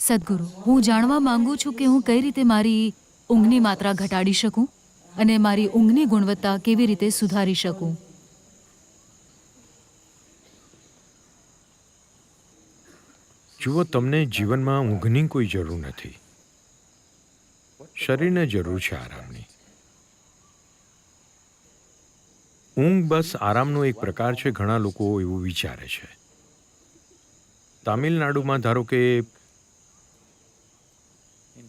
સદગુરુ, હું જાણવા માંગુ છું કે હું કઈ રીતે મારી ઊંઘની માત્રા ઘટાડી શકું અને મારી ઊંઘની ગુણવત્તા કેવી રીતે સુધારી શકું? જુઓ, તમને જીવનમાં ઊંઘની કોઈ જરૂર નથી. શરીરને જરૂર છે આરામની. ઊંઘ બસ આરામનો એક પ્રકાર છે, ઘણા લોકો એવું વિચારે છે. તામિલનાડુમાં ધારો કે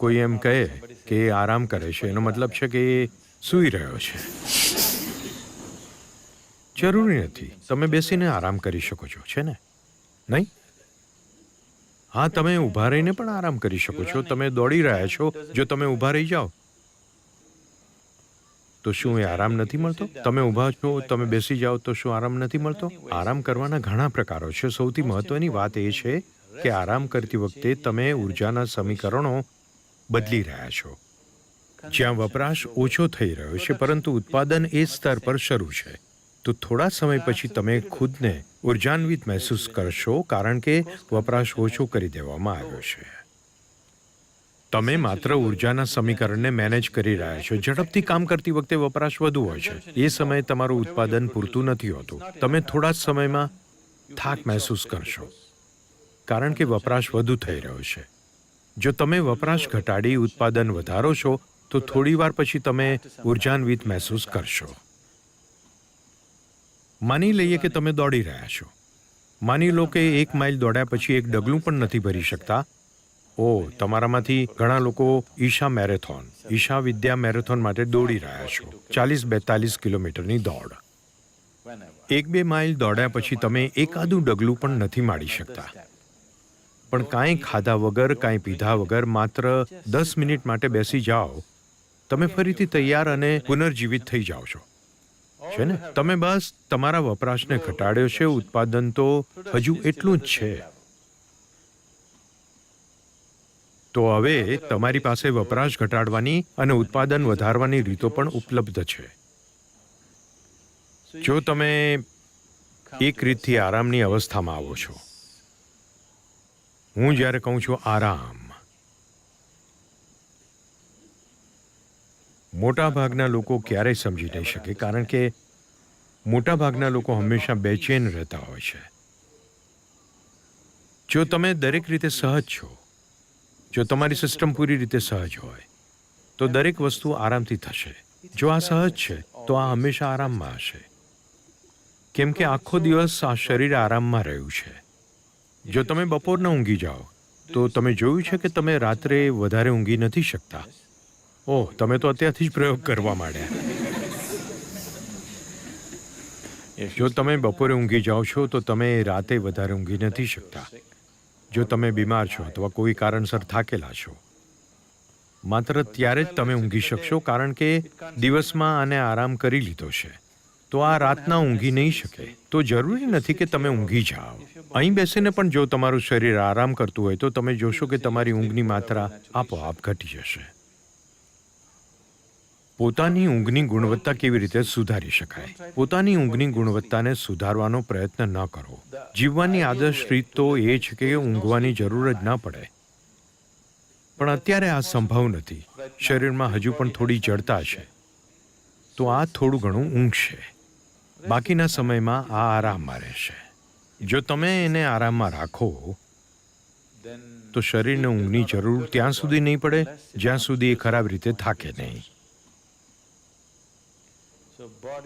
કોઈ એમ કહે કે એ આરામ કરે છે. એનો મતલબ છે કે એ સૂઈ રહ્યો છે. જરૂરી નથી. તમે બેસીને આરામ કરી શકો છો, છે ને? નહીં? હા, તમે ઊભા રહીને પણ આરામ કરી શકો છો. તમે દોડી રહ્યા છો. જો તમે ઊભા રહી જાઓ, તો શું એ આરામ નથી મળતો? તમે ઊભા છો, તમે બેસી જાઓ, તો શું આરામ નથી મળતો? આરામ કરવાના ઘણા પ્રકારો છે. સૌથી મહત્વની વાત એ છે કે આરામ કરતી વખતે તમે ઉર્જાના સમીકરણો બદલી રહ્યા છો. જ્યાં વપરાશ ઓછો થઈ રહ્યો છે, પરંતુ ઉત્પાદન એ સ્તર પર શરૂ છે. તો થોડા સમય પછી તમે ખુદને ઉર્જાન્વિત મહેસૂસ કરશો, કારણ કે વપરાશ ઓછો કરી દેવામાં આવ્યો છે. તમે માત્ર ઉર્જાના સમીકરણને મેનેજ કરી રહ્યા છો. ઝડપથી કામ કરતી વખતે વપરાશ વધુ હોય છે. એ સમયે તમારું ઉત્પાદન પૂરતું નથી હોતું. તમે થોડા સમયમાં થાક મહેસૂસ કરશો, કારણ કે વપરાશ વધુ થઈ રહ્યો છે. જો તમે વપરાશ ઘટાડી ઉત્પાદન વધારો છો, તો થોડી વાર પછી તમે ઉર્જાન્વિત મહેસૂસ કરશો. માની લઈએ કે તમે દોડી રહ્યા છો. માની લો કે એક માઇલ દોડ્યા પછી એક ડગલું પણ નથી ભરી શકતા. ઓ, તમારામાંથી ઘણા લોકો ઈશા મેરેથોન, ઈશા વિદ્યા મેરેથોન માટે દોડી રહ્યા છો. ચાલીસ બેતાલીસ કિલોમીટરની દોડ. એક બે માઇલ દોડ્યા પછી તમે એકાદું ડગલું પણ નથી માડી શકતા. પણ કાંઈ ખાધા વગર, કાંઈ પીધા વગર માત્ર દસ મિનિટ માટે બેસી જાઓ. તમે ફરીથી તૈયાર અને પુનર્જીવિત થઈ જાઓ છો. છે ને? તમે બસ તમારા વપરાશને ઘટાડ્યો છે, ઉત્પાદન તો હજુ એટલું જ છે. તો હવે તમારી પાસે વપરાશ ઘટાડવાની અને ઉત્પાદન વધારવાની રીતો પણ ઉપલબ્ધ છે. જો તમે એક રીતથી આરામની અવસ્થામાં આવો છો. હું જ્યારે કહું છું આરામ મોટા ભાગના લોકો ક્યારેય સમજી નહીં શકે, કારણ કે મોટા ભાગના લોકો હંમેશા બેચેન રહેતા હોય છે. જો તમે દરેક રીતે સહજ છો, જો તમારી સિસ્ટમ પૂરી રીતે સહજ હોય, તો દરેક વસ્તુ આરામથી થશે. જો આ સહજ છે, તો આ હંમેશા આરામમાં હશે. કેમ કે આખો દિવસ આ શરીર આરામમાં રહ્યું છે. જો તમે બપોરના ઊંઘી જાઓ, તો તમે જોયું છે કે તમે રાત્રે વધારે ઊંઘી નથી શકતા. ઓહ, તમે તો અત્યારથી જ પ્રયોગ કરવા માંડ્યા. જો તમે બપોરે ઊંઘી જાઓ છો, તો તમે રાતે વધારે ઊંઘી નથી શકતા. જો તમે બીમાર છો અથવા કોઈ કારણસર થાકેલા છો, માત્ર ત્યારે જ તમે ઊંઘી શકશો કારણ કે દિવસમાં આને આરામ કરી લીધો છે. તો આ રાતના ઊંઘી નહીં શકે. તો જરૂરી નથી કે તમે ઊંઘી જાઓ. અહીં બેસીને પણ જો તમારું શરીર આરામ કરતું હોય તો તમે જોશો કે તમારી ઊંઘની માત્રા આપોઆપ ઘટી જશે. પોતાની ઊંઘની ગુણવત્તા કેવી રીતે સુધારી શકાય? પોતાની ઊંઘની ગુણવત્તાને સુધારવાનો પ્રયત્ન ન કરો. જીવવાની આદર્શ રીત તો એ છે કે ઊંઘવાની જરૂર જ ના પડે. પણ અત્યારે આ સંભવ નથી. શરીરમાં હજુ પણ થોડી જડતા છે તો આ થોડું ઘણું ઊંઘશે. બાકીના સમયમાં આ આરામમાં રહેશે. જો તમે એને આરામમાં રાખો, તો શરીરને ઊંઘની જરૂર ત્યાં સુધી નહીં પડે, જ્યાં સુધી એ ખરાબ રીતે થાકે નહીં.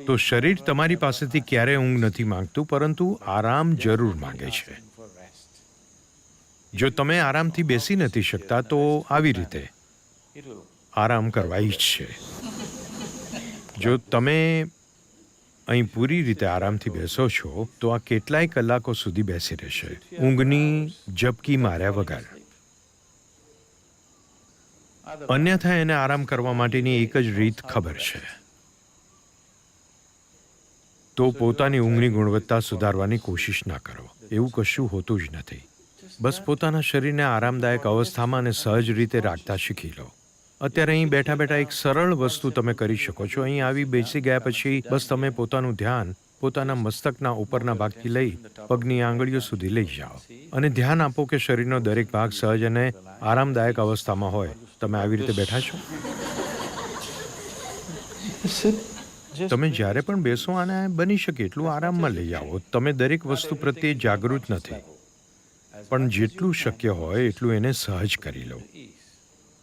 તો શરીર તમારી પાસેથી ક્યારેય ઊંઘ નથી માંગતું, પરંતુ આરામ જરૂર માંગે છે. જો તમે આરામથી બેસી નથી શકતા, તો આવી રીતે આરામ કરવા ઈચ્છશે જો તમે અહીં પૂરી રીતે આરામથી બેસો છો, તો આ કેટલાય કલાકો સુધી બેસી રહેશે. ઊંઘની ઝબકી માર્યા વગર. અન્યથા એને આરામ કરવા માટેની એક જ રીત ખબર છે. તો પોતાની ઊંઘની ગુણવત્તા સુધારવાની કોશિશ ના કરો. એવું કશું હોતું જ નથી. બસ પોતાના શરીરને આરામદાયક અવસ્થામાં અને સહજ રીતે રાખતા શીખી લો. અત્યારે અહીં બેઠા બેઠા એક સરળ વસ્તુ તમે કરી શકો છો. અહીં આવી બેસી ગયા પછી બસ તમે પોતાનું ધ્યાન પોતાના મસ્તકના ઉપરના ભાગથી લઈ પગની આંગળીઓ સુધી લઈ જાઓ. અને ધ્યાન આપો કે શરીરનો દરેક ભાગ સહજ અને આરામદાયક અવસ્થામાં હોય. તમે આવી રીતે બેઠા છો? તમે જ્યારે પણ બેસો અને બની શકે એટલું આરામમાં લઈ આવો. તમે દરેક વસ્તુ પ્રત્યે જાગૃત નથી. પણ જેટલું શક્ય હોય એટલું એને સહજ કરી લો.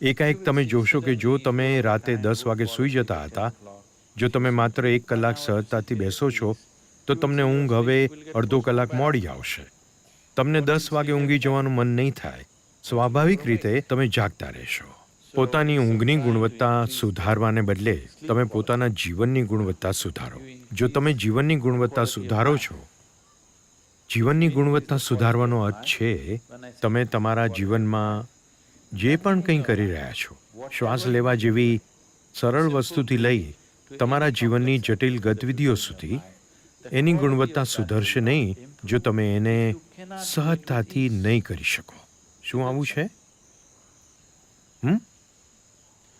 એકાએક તમે જોશો કે જો તમે રાતે દસ વાગે સૂઈ જતા હતા, જો તમે માત્ર એક કલાક સહજતાથી બેસો છો, તો તમને ઊંઘ હવે અડધો કલાક મોડી આવશે. તમને દસ વાગે ઊંઘી જવાનું મન નહીં થાય. સ્વાભાવિક રીતે તમે જાગતા રહેશો. પોતાની ઊંઘની ગુણવત્તા સુધારવાને બદલે તમે પોતાના જીવનની ગુણવત્તા સુધારો. જો તમે જીવનની ગુણવત્તા સુધારો છો, જીવનની ગુણવત્તા સુધારવાનો અર્થ છે, તમે તમારા જીવનમાં જે પણ કંઈ કરી રહ્યા છો, શ્વાસ લેવા જેવી સરળ વસ્તુથી લઈ તમારા જીવનની જટિલ ગતિવિધિઓ સુધી, એની ગુણવત્તા સુધરશે નહીં જો તમે એને સહજતાથી નહીં કરી શકો. શું આવું છે? હમ?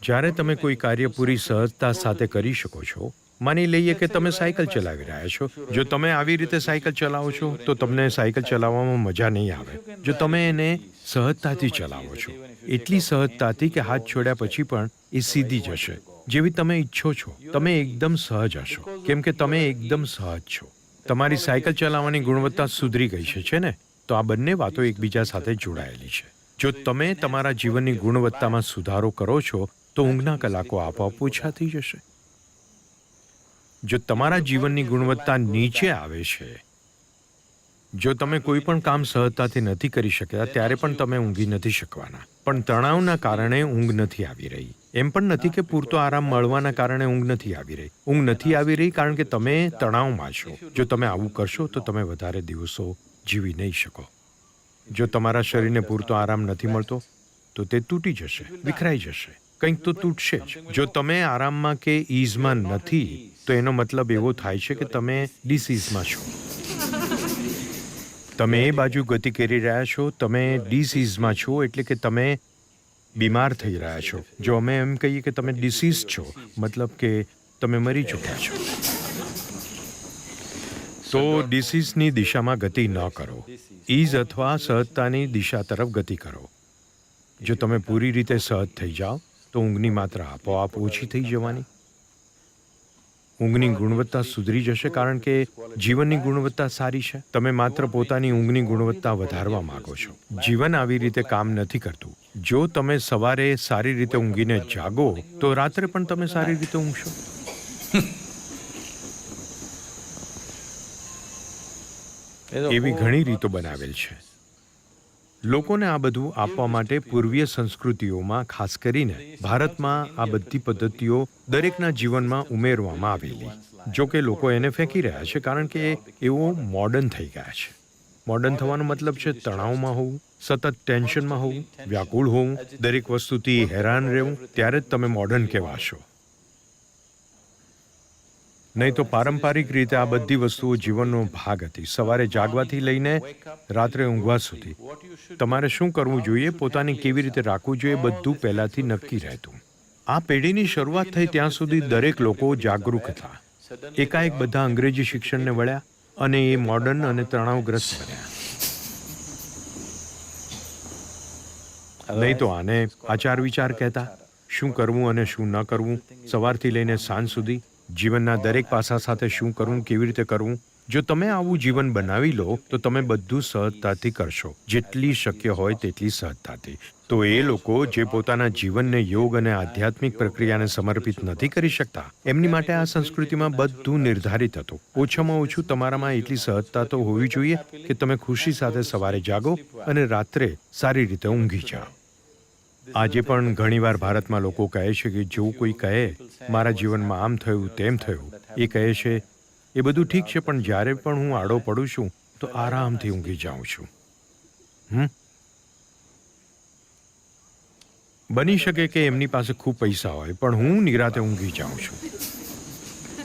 જ્યારે તમે કોઈ કાર્ય પૂરી સહજતા સાથે કરી શકો છો માની લઈએ કે તમે સાયકલ ચલાવી રહ્યા છો. જો તમે આવી રીતે સાયકલ ચલાવો છો તો તમને સાયકલ ચલાવવામાં મજા નહીં આવે. જો તમે એને સહજતાથી ચલાવો છો એટલી સહજતાથી કે હાથ છોડ્યા પછી પણ એ સીધી જશે. જેવી તમે ઈચ્છો છો તમે એકદમ સહજ હશો. કેમ કે તમે એકદમ સહજ છો. તમારી સાયકલ ચલાવવાની ગુણવત્તા સુધરી ગઈ છે છે ને? તો આ બંને વાતો એકબીજા સાથે જોડાયેલી છે. જો તમે તમારા જીવનની ગુણવત્તામાં સુધારો કરો છો તો ઊંઘના કલાકો આપોઆપ ઓછા થઈ જશે. જો તમારા જીવનની ગુણવત્તા નીચે આવે છે, જો તમે કોઈ પણ કામ સહજતાથી નથી કરી શક્યા, ત્યારે પણ તમે ઊંઘી નથી શકવાના. પણ તણાવના કારણે ઊંઘ નથી આવી રહી. એમ પણ નથી કે પૂરતો આરામ મળવાના કારણે ઊંઘ નથી આવી રહી. ઊંઘ નથી આવી રહી કારણ કે તમે તણાવમાં છો. જો તમે આવું કરશો, તો તમે વધારે દિવસો જીવી નહીં શકો. જો તમારા શરીરને પૂરતો આરામ નથી મળતો, તો તે તૂટી જશે, વિખરાઈ જશે. કંઈક તો તૂટશે જ. જો તમે આરામમાં કે ઈઝમાં નથી તો એનો મતલબ એવો થાય છે કે તમે ડિસીઝમાં છો. તમે એ બાજુ ગતિ કરી રહ્યા છો, તમે ડિસીઝમાં છો એટલે કે તમે બીમાર થઈ રહ્યા છો. જો અમે એમ કહીએ કે તમે ડિસીઝ છો, મતલબ કે તમે મરી ચૂક્યા છો. તો ડિસીઝની દિશામાં ગતિ ન કરો. ઈઝ અથવા સહજતાની દિશા તરફ ગતિ કરો. જો તમે પૂરી રીતે સહજ થઈ જાઓ, તો ઊંઘની માત્રા આપોઆપ ઓછી થઈ જવાની. ઊંઘની ગુણવત્તા સુધરી જશે કારણ કે જીવનની ગુણવત્તા સારી છે. તમે માત્ર પોતાની ઊંઘની ગુણવત્તા વધારવા માંગો છો. જીવન આવી રીતે કામ નથી કરતું. જો તમે સવારે સારી રીતે ઊંઘીને જાગો તો રાત્રે પણ તમે સારી રીતે ઊંઘશો. એવી ઘણી રીતો બનાવેલ છે. લોકોને આ બધું આપવા માટે પૂર્વીય સંસ્કૃતિઓમાં ખાસ કરીને ભારતમાં આ બધી પદ્ધતિઓ દરેકના જીવનમાં ઉમેરવામાં આવેલી, જો કે લોકો એને ફેંકી રહ્યા છે કારણ કે એઓ મોડર્ન થઈ ગયા છે. મોડર્ન થવાનો મતલબ છે તણાવમાં હોવું, સતત ટેન્શનમાં હોવું, વ્યાકુળ હોવું, દરેક વસ્તુથી હેરાન રહેવું, ત્યારે જ તમે મોડર્ન કહેવાશો. નહીં તો પારંપરિક રીતે આ બધી વસ્તુઓ જીવનનો ભાગ હતી. સવારે જાગવાથી લઈને રાત્રે ઊંઘવા સુધી. તમારે શું કરવું જોઈએ? પોતાને કેવી રીતે રાખવું જોઈએ? બધું પહેલાંથી નક્કી રહેતું. આ પેઢીની શરૂઆત થઈ ત્યાં સુધી દરેક લોકો જાગૃત હતા. એકાએક બધા અંગ્રેજી શિક્ષણને વળ્યા અને એ મોડર્ન અને તણાવગ્રસ્ત બન્યા. નહીં તો આને આચાર વિચાર કહેતા. શું કરવું અને શું ન કરવું? સવારથી લઈને સાંજ સુધી જીવનના દરેક પાસા સાથે શું કરવું કેવી રીતે કરવું જો તમે આવું જીવન બનાવી લો, તો તમે બધું સહજતાથી કરશો. જેટલી શક્ય હોય તેટલી સહજતાથી. તો એ લોકો જે પોતાના જીવનને યોગ અને આધ્યાત્મિક પ્રક્રિયાને સમર્પિત નથી કરી શકતા, એમની માટે આ સંસ્કૃતિમાં બધું નિર્ધારિત હતું. ઓછામાં ઓછું તમારામાં એટલી સહજતા તો હોવી જોઈએ કે તમે ખુશી સાથે સવારે જાગો અને રાત્રે સારી રીતે ઊંઘી જાઓ. આજે પણ ઘણીવાર ભારતમાં લોકો કહે છે કે જો કોઈ કહે, મારા જીવનમાં આમ થયું, તેમ થયું. એ કહે છે, એ બધું ઠીક છે, પણ જ્યારે પણ હું આડો પડું છું, તો આરામથી ઊંઘી જાઉં છું. બની શકે કે એમની પાસે ખૂબ પૈસા હોય, પણ હું નિરાતે ઊંઘી જાઉં છું.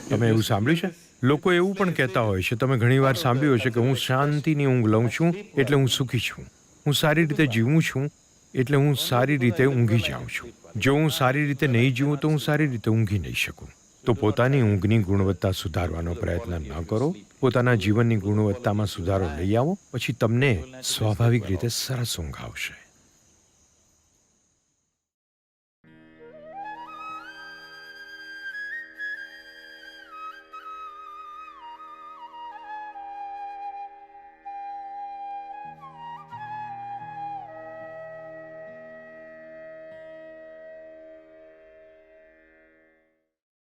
તમે એવું સાંભળ્યું છે? લોકો એવું પણ કહેતા હોય છે, તમે ઘણીવાર સાંભળ્યું હશે કે હું શાંતિની ઊંઘ લઉં છું, એટલે હું સુખી છું. હું સારી રીતે જીવું છું એટલે હું સારી રીતે ઊંઘી જાઉં છું. જો હું સારી રીતે નહીં જીવું, તો હું સારી રીતે ઊંઘી નહીં શકું. તો પોતાની ઊંઘની ગુણવત્તા સુધારવાનો પ્રયત્ન ન કરો. પોતાના જીવનની ગુણવત્તામાં સુધારો લઈ આવો. પછી તમને સ્વાભાવિક રીતે સરસ ઊંઘ આવશે.